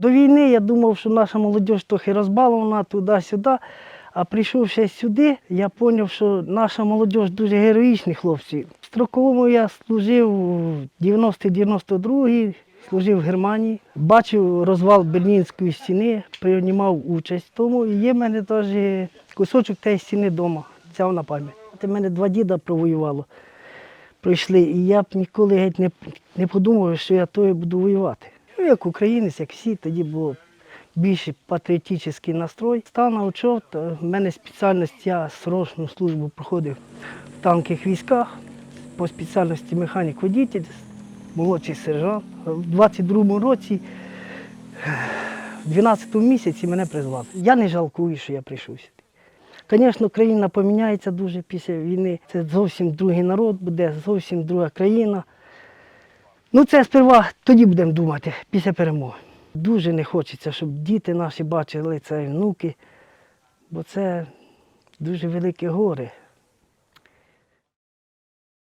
До війни я думав, що наша молодь трохи розбалована туди-сюди. А прийшовши сюди, я зрозумів, що наша молодь дуже героїчні хлопці. В строковому я служив у 90-92, служив в Германії, бачив розвал Берлінської стіни, приймав участь в тому. І є в мене теж кусочок тієї стіни вдома, взяв на пам'ять. У мене два діда провоювало, пройшли, і я б ніколи геть не, не подумав, що я тою буду воювати. Ну, як українець, як всі, тоді було більш патріотичний настрой. Став на учет, е, в мене спеціальність, я срочну службу проходив в танкових військах, по спеціальності механік-водитель, молодший сержант. В 22-му році, в 12-му місяці мене призвали. Я не жалкую, що я прийшов сюди. Звісно, країна поміняється дуже після війни. Це зовсім другий народ буде, зовсім друга країна. Ну, це сперва тоді будемо думати, після перемоги. Дуже не хочеться, щоб діти наші бачили це і внуки, бо це дуже велике горе.